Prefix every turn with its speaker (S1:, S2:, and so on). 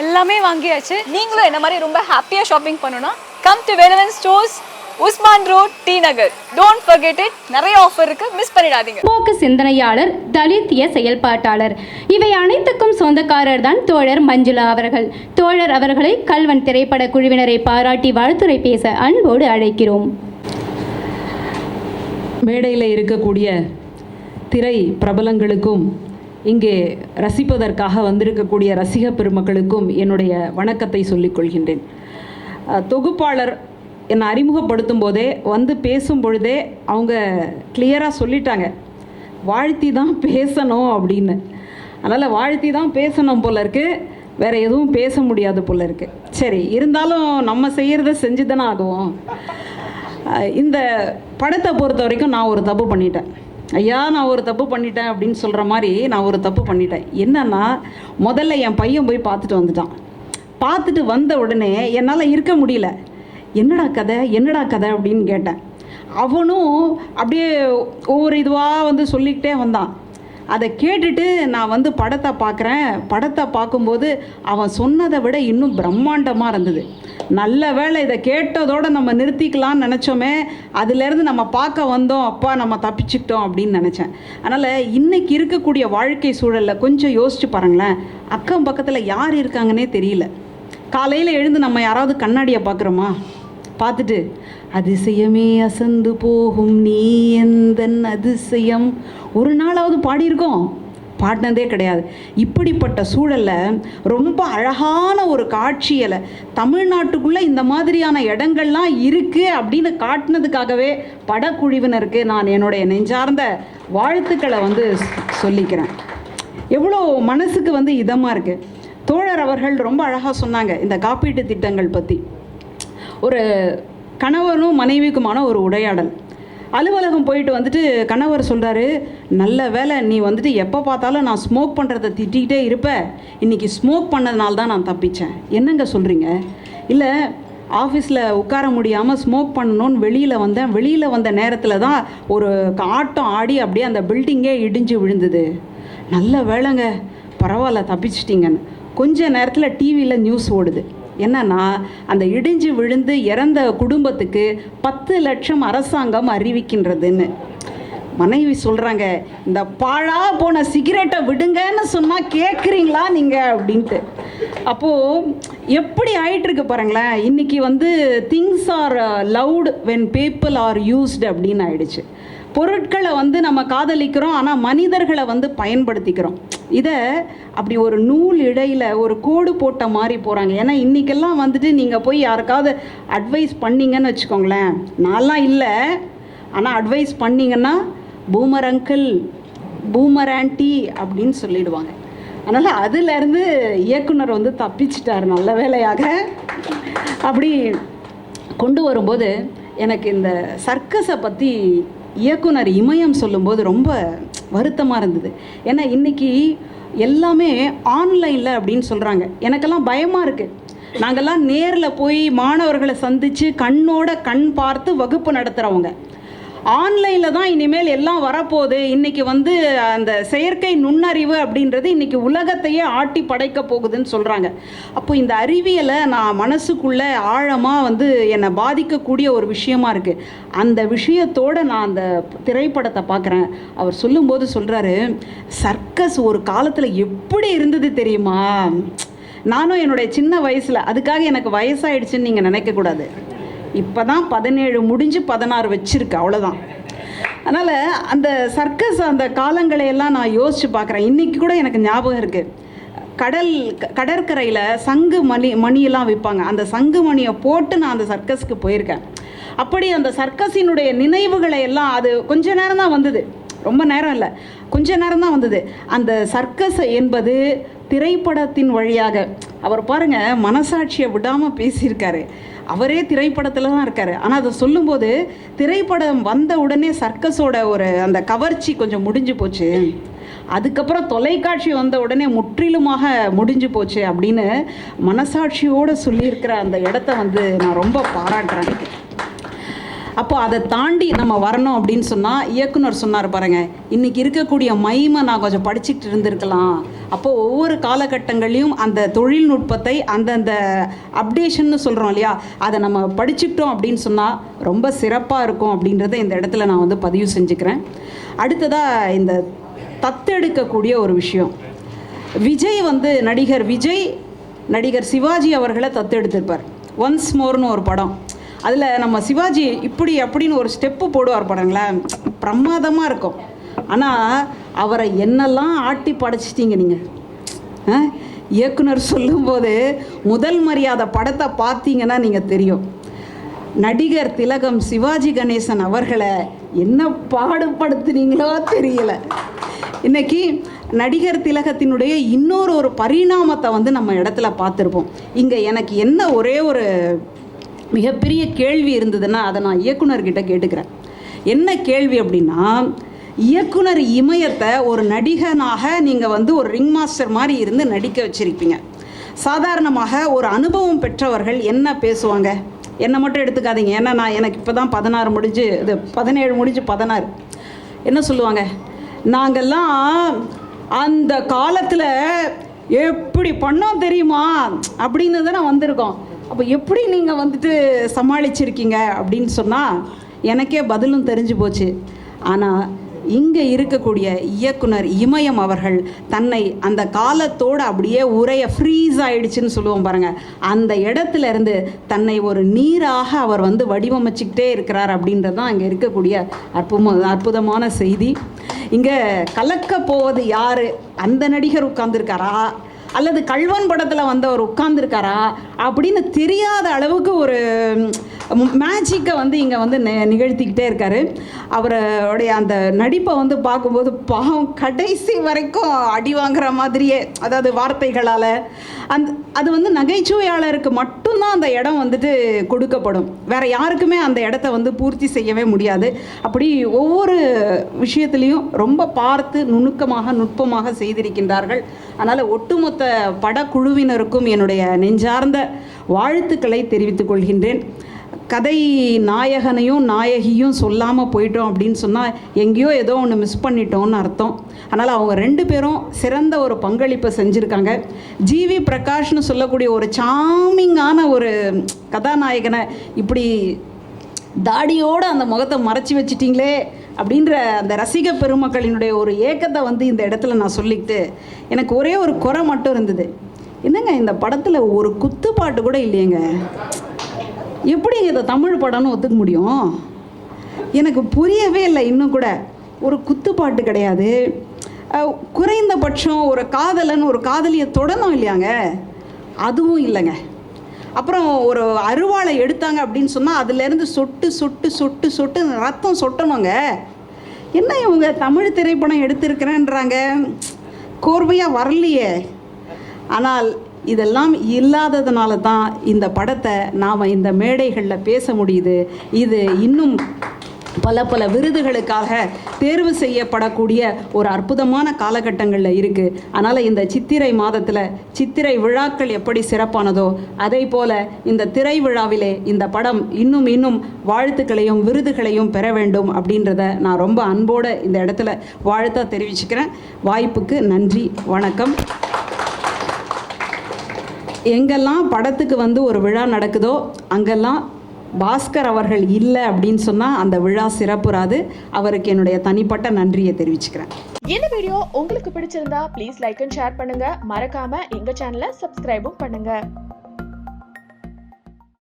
S1: எல்லாமே வாங்கியாச்சு.
S2: நீங்களும் என்ன மாதிரி ரொம்ப ஹாப்பியாக ஷாப்பிங் பண்ணணும்னா come to Velavan stores Usman road T Nagar don't forget it. நிறைய ஆஃபர் இருக்கு. மிஸ் பண்ணிடாதீங்க.
S3: போக்கு சிந்தனையாளர் தலித்திய செயல்பாட்டாளர். இவை அனைத்துக்கும் சொந்தக்காரர் தான் தோழர் மஞ்சுளா அவர்கள். தோழர் அவர்களை கல்வன் திரைப்பட குழுவினரை பாராட்டி வாழ்த்துரை பேச அன்போடு அழைக்கிறோம்.
S4: மேடையில் இருக்கக்கூடிய திரை பிரபலங்களுக்கும் இங்கே ரசிப்பதற்காக வந்திருக்கக்கூடிய ரசிக பெருமக்களுக்கும் என்னுடைய வணக்கத்தை சொல்லிக் கொள்கின்றேன். தொகுப்பாளர் என்னை அறிமுகப்படுத்தும் போதே வந்து பேசும் பொழுதே அவங்க கிளியராக சொல்லிட்டாங்க. வாழ்த்தி தான் பேசணும் அப்படின்னு. அதனால் வாழ்த்தி தான் பேசணும் போல இருக்கு. வேற எதுவும் பேச முடியாது போல இருக்கு. சரி இருந்தாலும் நம்ம செய்கிறத செஞ்சு தானே ஆகுவோம் இந்த படத்தை பொறுத்த வரைக்கும் நான் ஒரு தப்பு பண்ணிட்டேன். ஐயா நான் ஒரு தப்பு பண்ணிட்டேன் அப்படின்னு சொல்கிற மாதிரி நான் ஒரு தப்பு பண்ணிட்டேன். என்னன்னா முதல்ல என் பையன் போய் பார்த்துட்டு வந்துட்டான். பார்த்துட்டு வந்த உடனே என்னால் இருக்க முடியல. என்னடா கதை என்னடா கதை அப்படின்னு கேட்டேன். அவனும் அப்படியே ஒவ்வொரு இதுவாக வந்து சொல்லிக்கிட்டே வந்தான். அதை கேட்டுட்டு நான் வந்து படத்தை பார்க்குறேன். படத்தை பார்க்கும்போது அவன் சொன்னதை விட இன்னும் பிரம்மாண்டமாக இருந்தது. நல்ல வேளை இதை கேட்டதோடு நம்ம நிறுத்திக்கலாம்னு நினச்சோமே அதுலேருந்து நம்ம பார்க்க வந்தோம் அப்பா நம்ம தப்பிச்சுக்கிட்டோம் அப்படின்னு நினச்சேன். அதனால் இன்னைக்கு இருக்கக்கூடிய வாழ்க்கை சூழலில் கொஞ்சம் யோசிச்சு பாருங்களேன் அக்கம் பக்கத்தில் யார் இருக்காங்கன்னே தெரியல. காலையில் எழுந்து நம்ம யாராவது கண்ணாடியை பார்க்குறோமா? பார்த்துட்டு அதிசயமே அசந்து போகும் நீ எந்தன் அதிசயம்? ஒரு நாளாவது பாடியிருக்கோம். பாடினதே கிடையாது. இப்படிப்பட்ட சூழலில் ரொம்ப அழகான ஒரு காட்சியலை தமிழ்நாட்டுக்குள்ளே இந்த மாதிரியான இடங்கள்லாம் இருக்குது அப்படின்னு காட்டினதுக்காகவே படக்குழுவினருக்கு நான் என்னுடைய நெஞ்சார்ந்த வாழ்த்துக்களை வந்து சொல்லிக்கிறேன். எவ்வளோ மனசுக்கு வந்து இதமாக இருக்குது தோழர் அவர்கள் ரொம்ப அழகாக சொன்னாங்க இந்த காப்பீட்டு திட்டங்கள் பற்றி ஒரு கணவனும் மனைவிக்குமான ஒரு உரையாடல். அலுவலகம் போயிட்டு வந்துட்டு கணவர் சொல்கிறாரு நல்ல வேலை நீ வந்துட்டு எப்போ பார்த்தாலும் நான் ஸ்மோக் பண்ணுறதை திட்டிக்கிட்டே இருப்ப. இன்னைக்கு ஸ்மோக் பண்ணதுனால தான் நான் தப்பித்தேன் என்னங்க சொல்கிறீங்க இல்லை ஆஃபீஸில் உட்கார முடியாமல் ஸ்மோக் பண்ணணும்னு வெளியில் வந்தேன். வெளியில் வந்த நேரத்தில் தான் ஒரு ஆட்டம் ஆடி அப்படியே அந்த பில்டிங்கே இடிஞ்சு விழுந்தது. நல்ல வேலைங்க பரவாயில்ல தப்பிச்சிட்டிங்கன்னு. கொஞ்ச நேரத்தில் டிவியில் நியூஸ் ஓடுது. என்னன்னா அந்த இடிஞ்சு விழுந்து இறந்த குடும்பத்துக்கு பத்து லட்சம் அரசாங்கம் அறிவிக்கின்றதுன்னு. மனைவி சொல்கிறாங்க இந்த பாழா போன சிகரெட்டை விடுங்கன்னு சொன்னால் கேட்குறீங்களா நீங்கள் அப்படின்ட்டு. அப்போது எப்படி ஆயிட்டிருக்கு பாருங்களேன் இன்னைக்கு வந்து things are loud when people are used அப்படின்னு ஆயிடுச்சு. பொருட்களை வந்து நம்ம காதலிக்கிறோம் ஆனால் மனிதர்களை வந்து பயன்படுத்திக்கிறோம். இதை அப்படி ஒரு நூல் இடையில் ஒரு கோடு போட்ட மாதிரி போகிறாங்க ஏன்னா இன்றைக்கெல்லாம் வந்துட்டு நீங்கள் போய் யாருக்காவது அட்வைஸ் பண்ணீங்கன்னு வச்சுக்கோங்களேன். நான்லாம் இல்லை. ஆனால் அட்வைஸ் பண்ணிங்கன்னா பூமர் அங்கிள் பூமர் ஆண்டி அப்படின்னு சொல்லிடுவாங்க. அதனால் அதுலேருந்து இயக்குனர் வந்து தப்பிச்சிட்டார் நல்ல வேலையாக அப்படி கொண்டு வரும்போது எனக்கு இந்த சர்க்கஸை பற்றி இயக்குனர் இமயம் சொல்லும்போது ரொம்ப வருத்தமாக இருந்தது. ஏன்னா இன்றைக்கி எல்லாமே ஆன்லைனில் அப்படின்னு சொல்கிறாங்க எனக்கெல்லாம் பயமாக இருக்குது நாங்கள்லாம் நேரில் போய் மாணவர்களை சந்தித்து கண்ணோட கண் பார்த்து வகுப்பு நடத்துகிறவங்க ஆன்லைனில் தான் இனிமேல் எல்லாம் வரப்போகுது. இன்றைக்கி வந்து அந்த செயற்கை நுண்ணறிவு அப்படின்றது இன்றைக்கி உலகத்தையே ஆட்டி படைக்க போகுதுன்னு சொல்கிறாங்க அப்போ இந்த அறிவியலை நான் மனசுக்குள்ளே ஆழமாக வந்து என்னை பாதிக்கக்கூடிய ஒரு விஷயமா இருக்குது அந்த விஷயத்தோடு நான் அந்த திரைப்படத்தை பார்க்குறேன். அவர் சொல்லும்போது சொல்கிறாரு சர்க்கஸ் ஒரு காலத்தில் எப்படி இருந்தது தெரியுமா? நானும் என்னுடைய சின்ன வயசில் அதுக்காக எனக்கு வயசாயிடுச்சுன்னு நீங்கள் நினைக்கக்கூடாது. இப்போ தான் பதினேழு முடிஞ்சு பதினாறு வச்சுருக்கு அவ்வளோதான் அதனால் அந்த சர்க்கஸ் அந்த காலங்களை எல்லாம் நான் யோசித்து பார்க்குறேன். இன்றைக்கி கூட எனக்கு ஞாபகம் இருக்குது கடல் க- கடற்கரையில் சங்கு மணி மணியெல்லாம் விற்பாங்க. அந்த சங்கு மணியை போட்டு நான் அந்த சர்க்கஸ்க்கு போயிருக்கேன். அப்படி அந்த சர்க்கஸினுடைய நினைவுகளை எல்லாம் அது கொஞ்ச நேரம் தான் வந்தது. ரொம்ப நேரம் இல்லை. கொஞ்ச நேரம் தான் வந்தது. அந்த சர்க்கஸ் என்பது திரைப்படத்தின் வழியாக அவர் பாருங்கள் மனசாட்சியை விடாமல் பேசியிருக்காரு. அவரே திரைப்படத்தில் தான் இருக்கார். ஆனால் அதை சொல்லும்போது திரைப்படம் வந்த உடனே சர்க்கஸோட ஒரு அந்த கவர்ச்சி கொஞ்சம் முடிஞ்சு போச்சு. அதுக்கப்புறம் தொலைக்காட்சி வந்த உடனே முற்றிலுமாக முடிஞ்சு போச்சு அப்படின்னு மனசாட்சியோடு சொல்லியிருக்கிற அந்த இடத்த வந்து நான் ரொம்ப பாராட்டுறேன். அப்போ அதை தாண்டி நம்ம வரணும் அப்படின்னு சொன்னால் இயக்குனர் சொன்னார் பாருங்கள் இன்றைக்கி இருக்கக்கூடிய மைமை நான் கொஞ்சம் படிச்சுட்டு இருந்திருக்கலாம். அப்போது ஒவ்வொரு காலகட்டங்களையும் அந்த தொழில்நுட்பத்தை அந்தந்த அப்டேஷன்னு சொல்கிறோம் இல்லையா அதை நம்ம படிச்சுக்கிட்டோம் அப்படின்னு சொன்னால் ரொம்ப சிறப்பாக இருக்கும் அப்படின்றத இந்த இடத்துல நான் வந்து பதிவு செஞ்சுக்கிறேன். அடுத்ததாக இந்த தத்தெடுக்கக்கூடிய ஒரு விஷயம். விஜய் வந்து நடிகர் விஜய் நடிகர் சிவாஜி அவர்களை தத்தெடுத்திருப்பார். ஒன்ஸ் மோர்னு ஒரு படம். அதில் நம்ம சிவாஜி இப்படி அப்படின்னு ஒரு ஸ்டெப்பு போடுவார் படங்களேன் பிரமாதமாக இருக்கும். ஆனால் அவரை என்னெல்லாம் ஆட்டி படைச்சிட்டீங்க நீங்கள் இயக்குனர் சொல்லும்போது முதல் மரியாதை படத்தை பார்த்தீங்கன்னா நீங்கள் தெரியும். நடிகர் திலகம் சிவாஜி கணேசன் அவர்களை என்ன பாடுபடுத்துனீங்களோ தெரியல. இன்னைக்கு நடிகர் திலகத்தினுடைய இன்னொரு ஒரு பரிணாமத்தை வந்து நம்ம இடத்துல பார்த்துருப்போம். இங்கே எனக்கு என்ன ஒரே ஒரு மிகப்பெரிய கேள்வி இருந்ததுன்னா அதை நான் இயக்குனர்கிட்ட கேட்டுக்கிறேன். என்ன கேள்வி அப்படின்னா இயக்குனர் இமயத்தை ஒரு நடிகனாக நீங்கள் வந்து ஒரு ரிங் மாஸ்டர் மாதிரி இருந்து நடிக்க வச்சுருப்பீங்க. சாதாரணமாக ஒரு அனுபவம் பெற்றவர்கள் என்ன பேசுவாங்க? என்னை மட்டும் எடுத்துக்காதீங்க. ஏன்னா நான் எனக்கு இப்போ தான் பதினாறு முடிஞ்சு இது பதினேழு முடிஞ்சு பதினாறு. என்ன சொல்லுவாங்க? நாங்கள்லாம் அந்த காலத்தில் எப்படி பண்ணோம் தெரியுமா? அப்படின்னு தானே வந்திருக்கோம். அப்போ எப்படி நீங்கள் வந்துட்டு சமாளிச்சிருக்கீங்க? அப்படின்னு சொன்னால் எனக்கே பதிலும் தெரிஞ்சு போச்சு. ஆனால் இங்கே இருக்கக்கூடிய இயக்குனர் இமயம் அவர்கள் தன்னை அந்த காலத்தோடு அப்படியே உரைய ஃப்ரீஸ் ஆயிடுச்சுன்னு சொல்லுவோம் பாருங்கள் அந்த இடத்துல இருந்து தன்னை ஒரு நீராக அவர் வந்து வடிவமைச்சிக்கிட்டே இருக்கிறார் அப்படின்றது தான் அங்கே இருக்கக்கூடிய அற்பும அற்புதமான செய்தி. இங்கே கலக்க போவது யார்? அந்த நடிகர் உட்கார்ந்துருக்காரா? அல்லது கல்வன் படத்தில் வந்தவர் உட்கார்ந்துருக்காரா? அப்படின்னு தெரியாத அளவுக்கு ஒரு மேஜிக்கை வந்து இங்கே வந்து நெ- நிகழ்த்திக்கிட்டே இருக்காரு. அவருடைய அந்த நடிப்பை வந்து பார்க்கும்போது பாவம் கடைசி வரைக்கும் அடி வாங்குற மாதிரியே அதாவது வார்த்தைகளால். அந்த அது வந்து நகைச்சுவையாளருக்கு மட்டும்தான் அந்த இடம் வந்துட்டு கொடுக்கப்படும். வேற யாருக்குமே அந்த இடத்த வந்து பூர்த்தி செய்யவே முடியாது. அப்படி ஒவ்வொரு விஷயத்துலையும் ரொம்ப பார்த்து நுணுக்கமாக நுட்பமாக செய்திருக்கின்றார்கள். அதனால் ஒட்டுமொத்த படக்குழுவினருக்கும் என்னுடைய நெஞ்சார்ந்த வாழ்த்துக்களை தெரிவித்துக் கொள்கின்றேன். கதை நாயகனையும் நாயகியும் சொல்லாமல் போயிட்டோம் அப்படின்னு சொன்னால் எங்கேயோ ஏதோ ஒன்று மிஸ் பண்ணிட்டோம்னு அர்த்தம். அதனால் அவங்க ரெண்டு பேரும் சிறந்த ஒரு பங்களிப்பை செஞ்சுருக்காங்க. ஜிவி பிரகாஷ்னு சொல்லக்கூடிய ஒரு சாமிங்கான ஒரு கதாநாயகனை இப்படி தாடியோடு அந்த முகத்தை மறைச்சி வச்சிட்டிங்களே அப்படின்ற அந்த ரசிக பெருமக்களினுடைய ஒரு ஏக்கத்தை வந்து இந்த இடத்துல நான் சொல்லிக்கிட்டு எனக்கு ஒரே ஒரு குறை மட்டும் இருந்தது. என்னங்க இந்த படத்தில் ஒரு குத்துப்பாட்டு கூட இல்லையேங்க? எப்படி இதை தமிழ் படம்னு ஒத்துக்க முடியும்? எனக்கு புரியவே இல்லை இன்னும் கூட. ஒரு குத்துப்பாட்டு கிடையாது. குறைந்தபட்சம் ஒரு காதலன் ஒரு காதலியை தொடணும் இல்லையாங்க? அதுவும் இல்லைங்க. அப்புறம் ஒரு அருவாளை எடுத்தாங்க அப்படின்னு சொன்னால் அதுலேருந்து சொட்டு சொட்டு சொட்டு சொட்டு ரத்தம் சொட்டணுங்க. என்ன இவங்க தமிழ் திரைப்படம் எடுத்திருக்கிறேன்றாங்க? கோர்வையாக வரலையே. ஆனால் இதெல்லாம் இல்லாததுனால தான் இந்த படத்தை நாம் இந்த மேடைகளில் பேச முடியுது. இது இன்னும் பல பல விருதுகளுக்காக தேர்வு செய்யப்படக்கூடிய ஒரு அற்புதமான காலகட்டங்களில் இருக்குது அதனால் இந்த சித்திரை மாதத்தில் சித்திரை விழாக்கள் எப்படி சிறப்பானதோ அதே போல் இந்த திரை விழாவிலே இந்த படம் இன்னும் இன்னும் வாழ்த்துக்களையும் விருதுகளையும் பெற வேண்டும் அப்படின்றத நான் ரொம்ப அன்போடு இந்த இடத்துல வாழ்த்தா தெரிவிச்சுக்கிறேன். வாய்ப்புக்கு நன்றி வணக்கம். எங்கெல்லாம் படத்துக்கு வந்து ஒரு விழா நடக்குதோ அங்கெல்லாம் பாஸ்கர் அவர்கள் இல்லை அப்படின்னு சொன்னால் அந்த விழா சிறப்புறாது அவருக்கு என்னுடைய தனிப்பட்ட நன்றியை தெரிவிச்சுக்கிறேன்.
S1: இந்த வீடியோ உங்களுக்கு பிடிச்சிருந்தா ப்ளீஸ் லைக் அண்ட் ஷேர் பண்ணுங்க. மறக்காம எங்க சேனலை சப்ஸ்கிரைபும் பண்ணுங்க.